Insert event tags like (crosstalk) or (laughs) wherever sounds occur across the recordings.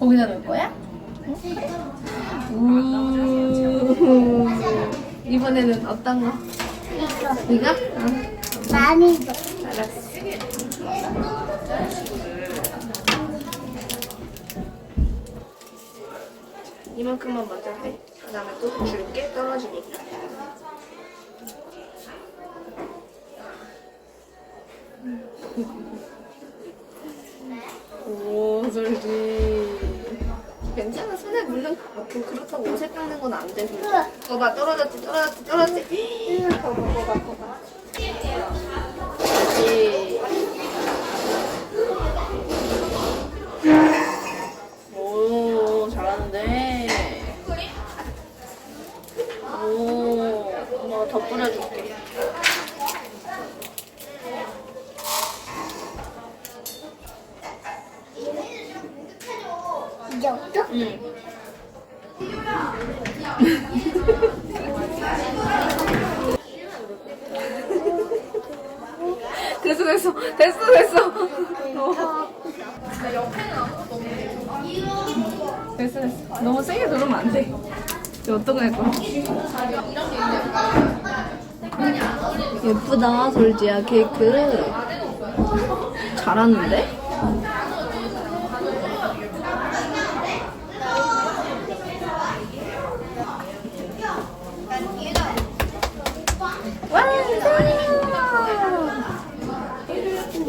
거기다 넣을 거야? 응? 우 이번에는 어떤 거? 이거 이거? 응. 많이 줘. 알았어. 이만큼만 먼저 해. 그 다음에 또 줄게 떨어지니까. 괜찮아. 손에 물론 그- 그렇다고 옷에 닦는 건안 돼. 솔지. 봐봐, 떨어졌지, 떨어졌지, 떨어졌지. 봐봐, 봐봐, 봐봐. 다시. 오, 잘하는데. 오, 엄마가 더 뿌려줄게. 이 정도? 응. 됐어, 됐어, 됐어, 됐어. 어. 됐어, 됐어. 너무 세게 누르면 안 돼. 이거 어떤 거 할 거야? 예쁘다, 솔지야, 케이크. 잘하는데?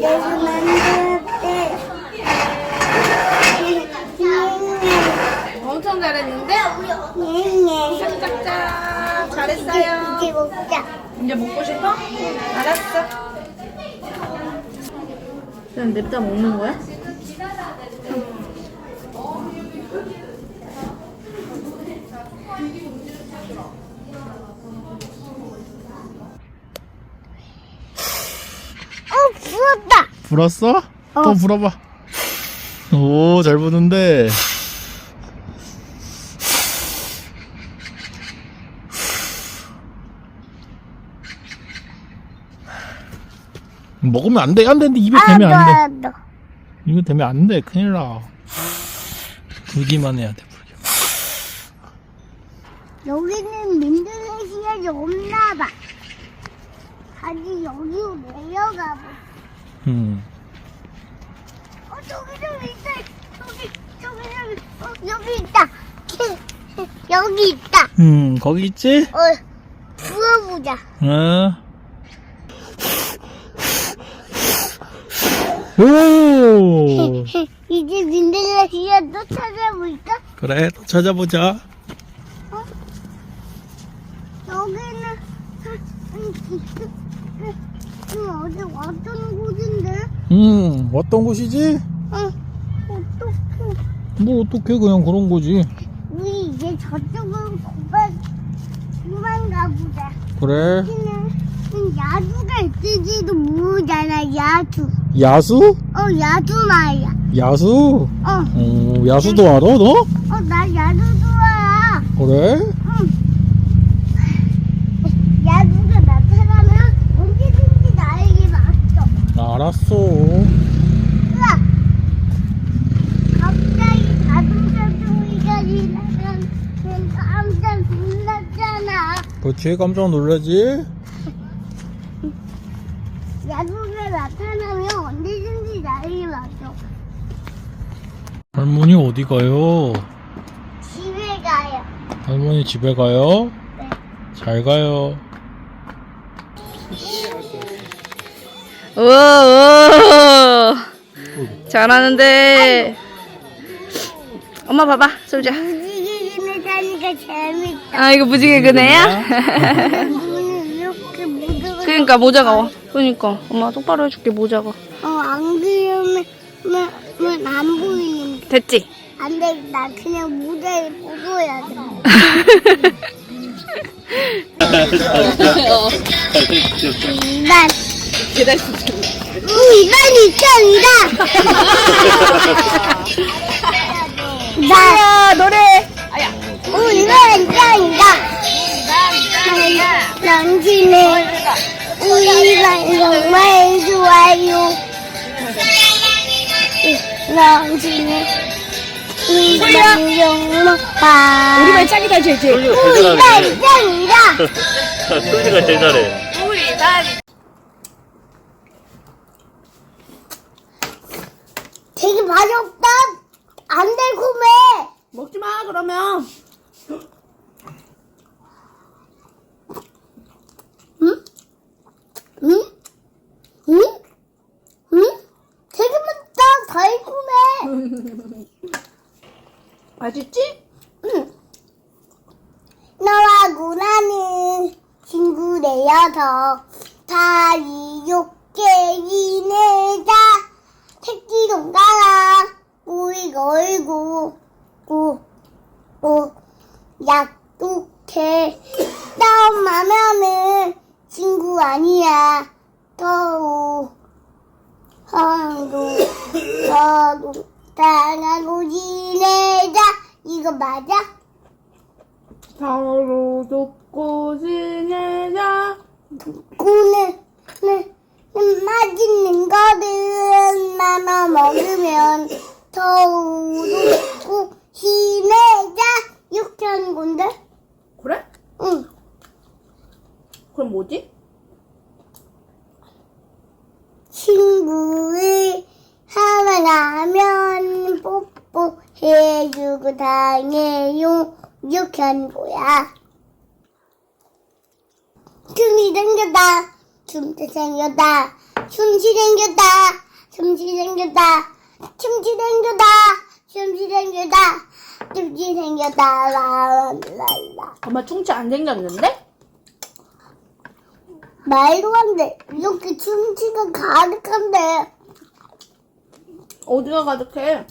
내가 만들었대. 엄청 잘했는데? 네, 짝짝짝. 잘했어요. 이제 먹자. 이제 먹고 싶어? 알았어. 그냥 냅다 먹는 거야? 어, 부었다. 불었어? 또 불어봐. 오, 잘 부는데. 먹으면 안 돼, 안 돼, 안 돼. 입에 대면 안 돼. 알았어. 입에 대면 안 돼. 큰일 나. 불기만 해야 돼, 불기. 여기는 민들레시아이 없나 봐. 다시 여기로 내려가 봐. 음. 어, 저기 좀 있다. 저기, 저기, 저기, 어, 여기 있다. (laughs) 여기 있다. 음, 거기 있지? 어, 부어보자. 어. 오! (laughs) 이제 민들레시아도 찾아볼까? 그래, 또 찾아보자. 여기는 음, 어제 왔던 곳인데 음, 어떤 곳이지? 어, 어떡해 뭐, 어떻게 그냥 그런 거지. 우리 이제 저쪽으로 그만 그만 가보자 그래. 여기는 야수가 있을지도 모르잖아 야수 야수? 어 야수 말이야 야수? 어어나 어, 야수도 알아, 너? 야수 좋아 그래? 야수가 나타나면 언제든지 나에게 맞어 알았어. 으악! 갑자기 자동차 소리가 지나면 난 깜짝 놀랐잖아. 그렇지, 깜짝 놀라지? 야구가 나타나면 언제든지 나에게 맞어. 할머니 어디 가요? 집에 가요. 할머니 집에 가요? 네. 잘 가요. 오, 잘하는데. 엄마 봐봐, 솔자. 사니까 재밌다. 아, 이거 무지개 그네야? 이렇게 그러니까 모자가 와. 그러니까 엄마 똑바로 해줄게 모자가. 어, 안 그러면 면, 안 보이는데. 됐지? 안 돼, 나 그냥 모자를 벗어야 돼. (laughs) 난 계단 우, 이건 이천이다. (laughs) 당신의 우리 정말 좋아요. 당신의 우리 정말 우리말 짱이다 제주. 우리 말 짱이다. 소리가 (laughs) 제일 잘해. 우리 말. 되게 맛없다. 안 달콤해. 먹지 마 그러면. 맛있지? 응. 너하고 나는 친구 되어서 다 이렇게 지내자 새끼도 가라 우리 걸고 고고 약속해 싸움하면은 친구 아니야 더우 서로 서로 당하고 지내자 이거 맞아? 서로 돕고 지내자. 꾸는 는, 는 맛있는 거를 나눠 먹으면 더우고 지내자 이렇게 하는 건데? 그래? 응. 그럼 뭐지? 친구를 사랑하면 뽀뽀해주고 다녀요? 이렇게 하는 거야? 춤이 생겼다. 춤이 생겼다. 춤이 생겼다. 춤이 생겼다. 춤이 생겼다. 춤이 생겼다. 춤이 생겼다. 라라라. 엄마 충치 안 생겼는데? 말도 안 돼. 이렇게 춤치가 가득한데. 어디가 가득해?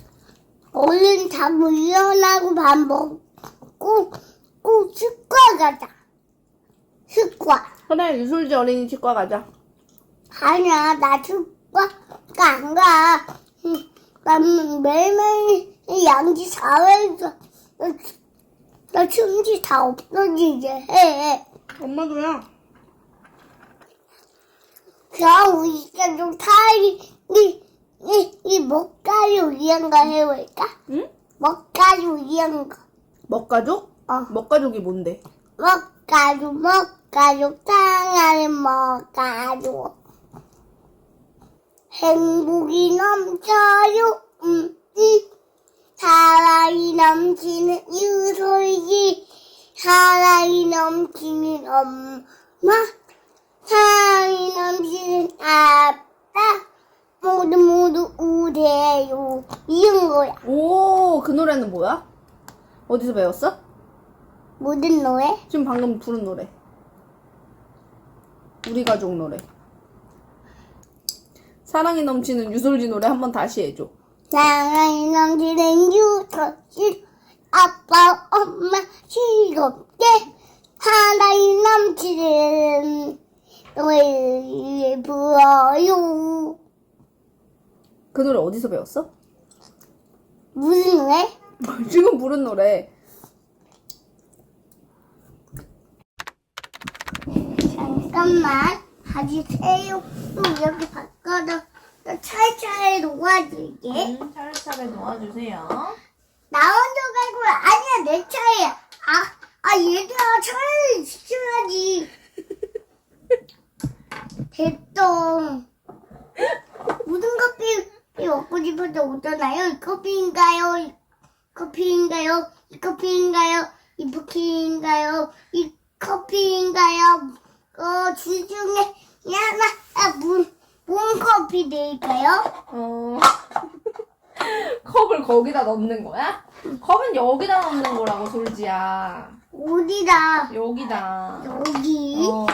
얼른 자고 일어나고 밥 먹고 꼭 치과 가자. 치과. 그래 유솔지 어린이 치과 가자. 아니야, 나 치과가 안 가. 응, 난 매일매일 양지 사회에서 나, 나 춤지 다 없어지게 해. 엄마도야. 그럼 우리가 좀 타이 이, 이, 이 먹가루 이런 거 해볼까? 응? 먹가루 이런 거. 먹가족? 어. 먹가족이 뭔데? 먹가루 먹가루 땅하는 먹가루 행복이 넘쳐요 음, 음. 사랑이 넘치는 유솔기 사랑이 넘치는 엄마 사랑이 넘치는 아빠 우대요 이런 거야 오, 그 노래는 뭐야? 어디서 배웠어? 모든 노래 지금 방금 부른 노래. 우리 가족 노래. 사랑이 넘치는 유솔지 노래 한번 다시 해줘. 사랑이 넘치는 유서진 아빠 엄마 즐겁게 사랑이 넘치는 노래를 불어요 그 노래 어디서 배웠어? 무슨 노래? (laughs) 지금 부른 노래. 잠깐만 다시 세요 또 여기 바꿔서 또 차례차례 놓아줄게 음, 차례차례 놓아주세요. 나 먼저 갈 거야 아니야 내 차례야 아, 아 얘들아 차례를 지켜야지 (laughs) 됐어 무슨 커 피 먹고 싶어서 오잖아요 이 커피인가요 이 커피인가요 이 커피인가요 이 쿠키인가요 이 커피인가요 어 주중에 하나 아, 문, 문 커피 드릴까요? 어. (laughs) 컵을 거기다 넣는 거야? 컵은 여기다 넣는 거라고, 솔지야. 어디다 여기다. 여기 어.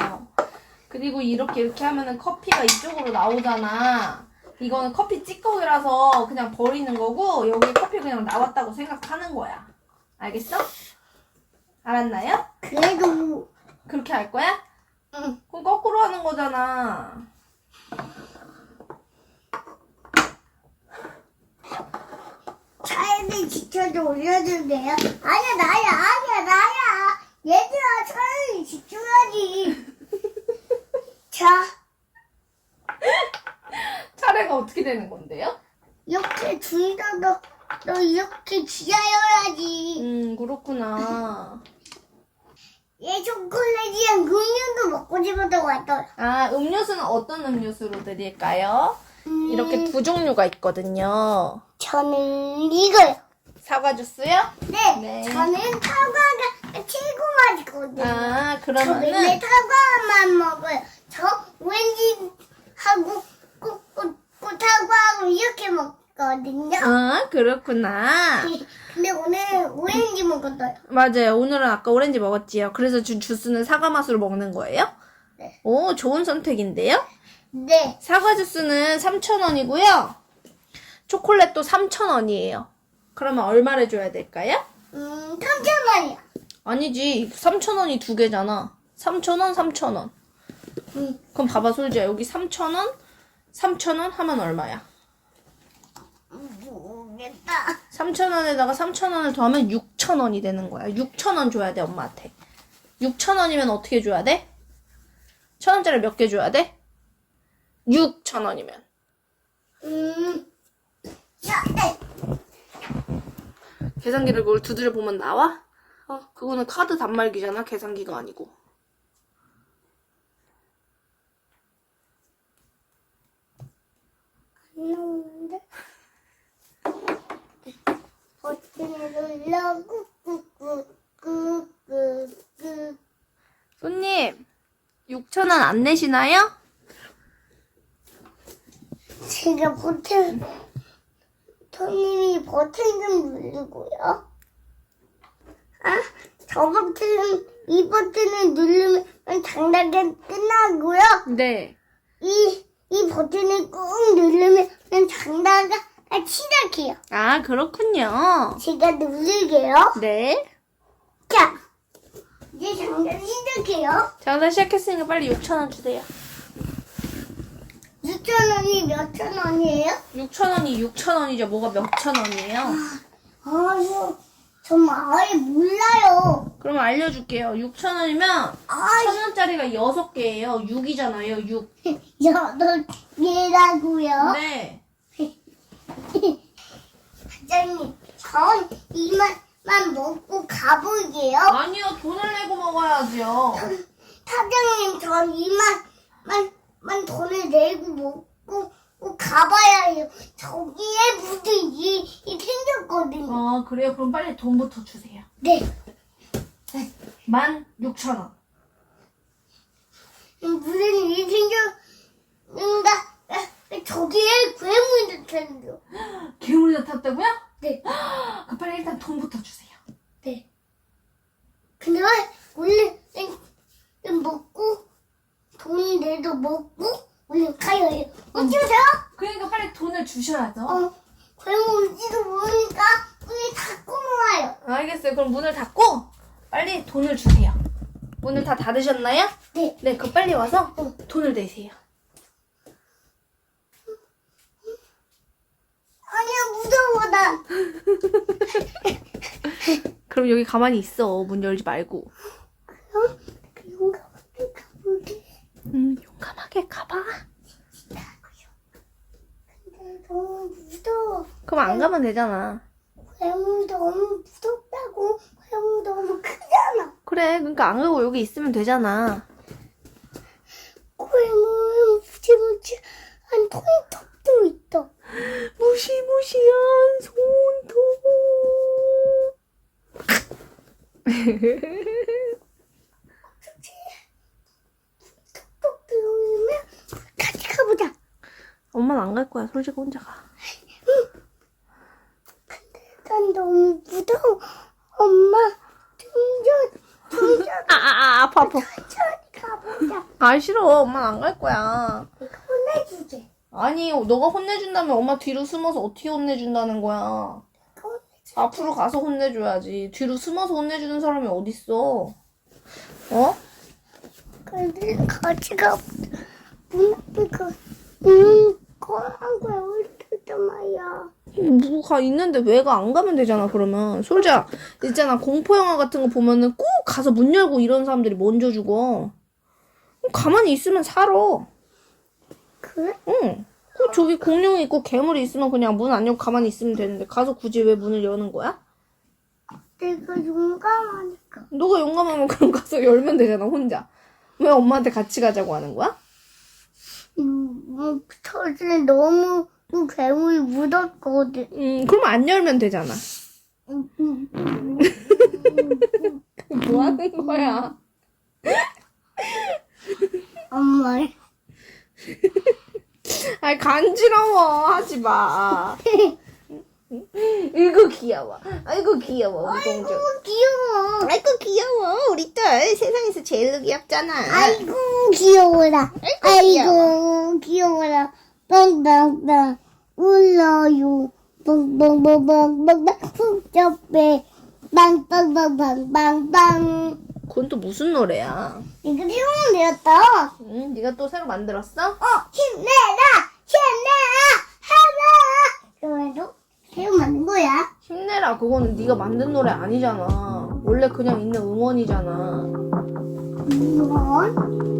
그리고 이렇게 이렇게 하면은 커피가 이쪽으로 나오잖아. 이거는 커피 찌꺼기라서 그냥 버리는 거고 여기 커피 그냥 나왔다고 생각하는 거야. 알겠어? 알았나요? 그래도 그렇게 할 거야? 응. 그럼 거꾸로 하는 거잖아. 차에를 지켜줘 올려주세요. 아니야 나야 아니야 나야. 얘들아 차를 지켜야지. (laughs) 자 (laughs) 차례가 어떻게 되는 건데요? 이렇게 둘다 너, 너 이렇게 지하여야지. 음, 그렇구나. 얘 초콜릿이랑 음료도 먹고 싶었다고 했더라. 아, 음료수는 어떤 음료수로 드릴까요? 이렇게 두 종류가 있거든요. 저는 이거요. 사과 주스요? 네, 네. 저는 사과가 최고 맛있거든요. 아, 저 맨날 그러면은 사과만 먹어요. 저 왠지 하고 꽃꽃꽃 사과하고 이렇게 먹거든요. 아, 그렇구나. 근데 오늘 오렌지 먹었어요. 맞아요. 오늘은 아까 오렌지 먹었지요. 그래서 주, 주스는 사과 맛으로 먹는 거예요? 네. 오, 좋은 선택인데요? 네. 사과 주스는 3,000원이고요. 초콜릿도 3,000원이에요. 그러면 얼마를 줘야 될까요? 음, 3천원이야. 아니지. 3,000원이 두 개잖아. 3,000원, 3,000원. 음, 그럼 봐봐, 솔지야. 여기 3,000원, 3,000원 하면 얼마야? 모르겠다. 3,000원에다가 3,000원을 더하면 6,000원이 되는 거야. 6,000원 줘야 돼, 엄마한테. 6,000원이면 어떻게 줘야 돼? 1,000원짜리 몇 개 줘야 돼? 6,000원이면. 음, 야, 네. 계산기를 그걸 두드려 보면 나와? 어, 그거는 카드 단말기잖아. 계산기가 아니고. 안 나오는데? 버튼을 눌러 꾹꾹꾹꾹꾹꾹 손님, 6,000원 안 내시나요? 제가 버튼 손님이 버튼 좀 누르고요. 아, 저 버튼 이 버튼을 누르면 장난이 끝나고요. 네. 이, 이 버튼을 꾹 누르면 장난가 시작해요. 아, 그렇군요. 제가 누를게요. 네. 자, 이제 장난 시작해요. 장사 시작했으니까 빨리 6,000원 주세요. 6천원이 몇 천원이에요? 6,000원이 6,000원이죠. 뭐가 몇 천 원이에요? 아유, 정말 아예 몰라요. 그럼 알려줄게요. 6,000원이면 아, 1,000원짜리가 6개예요. 6이잖아요. 6. (laughs) 여덟 개라고요. 네. 사장님, 전 이만만 먹고 가볼게요. 아니요. 돈을 내고 먹어야죠. 사장님, 전 이만만 돈을 내고 먹고 가봐야 해요. 저기에 무슨 일이 생겼거든요. 아, 그래요? 그럼 빨리 돈부터 주세요. 네. 16,000원. 무슨 일이 생겼는가? 저기에 괴물이 생겨. 괴물이 나탔다고요? 네. 그 빨리 일단 돈부터 주세요. 네. 근데 원래 먹고 돈 내도 먹고 원래 가야 해요. 어쩌세요? 그러니까 빨리 돈을 주셔야죠. 어, 괴물 올지도 모르니까 문이 닫고 놓아요. 알겠어요. 그럼 문을 닫고 빨리 돈을 주세요. 문을 다 닫으셨나요? 네. 네, 그 빨리 와서 돈을 내세요. 아니야, 무서워, 난. (laughs) 그럼 여기 가만히 있어. 문 열지 말고. 그런가 봐. 가볼게. 음, 용감하게 가봐. 근데 너무 무서워. 그럼 안 가면 되잖아. 괴물 너무 무섭다고. 괴물 너무 크잖아. 그래, 그러니까 안 가고 여기 있으면 되잖아. 괴물 무지무지 한 통턱도 있다. 무시무시한 손톱. 톡톡 들어오면 같이 가보자. 엄마는 안 갈 거야. 솔직히 혼자 가. 난 너무 무서워. 엄마, 충전, 충전, 아, 아, 아, 아파. 천천히 가보자. 아, 싫어. 엄마는 안갈 거야. 내가 혼내주게. 아니, 너가 혼내준다면 엄마 뒤로 숨어서 어떻게 혼내준다는 거야. 내가. 앞으로 가서 혼내줘야지. 뒤로 숨어서 혼내주는 사람이 어딨어. 어? 근데 같이 가보자. 문 앞에 가. 음, 거한 거야. 어떻게 말이야. 뭐가 있는데 왜가 안 가면 되잖아 그러면 솔자 있잖아 공포 영화 같은 거 보면은 꼭 가서 문 열고 이런 사람들이 먼저 죽어 가만히 있으면 살아 그래? 응 그 저기 공룡이 있고 괴물이 있으면 그냥 문 안 열고 가만히 있으면 되는데 가서 굳이 왜 문을 여는 거야? 내가 용감하니까. 너가 용감하면 그럼 가서 열면 되잖아 혼자. 왜 엄마한테 같이 가자고 하는 거야? 음, 뭐, 털에 너무 괴물이 묻었거든. 음 그럼 안 열면 되잖아. 음, 음, 음. 뭐 하는 거야? 엄마. 아이 간지러워 하지 마. 이거 귀여워. 아이고 귀여워 우리 공주. 귀여워. 아이고 귀여워 우리 딸 세상에서 제일 귀엽잖아. 아이고 귀여워라. 아이고 귀여워라. 빵빵빵 울어요. 빵빵빵빵빵빵 훅접해. 빵빵빵빵빵빵. 그건 또 무슨 노래야? 이거 새로운 되었다. 응, 네가 또 새로 만들었어? 어 힘내라 힘내라 하라. 그래도 새로 만든 거야. 힘내라 그거는 네가 만든 노래 아니잖아. 원래 그냥 있는 응원이잖아. 이건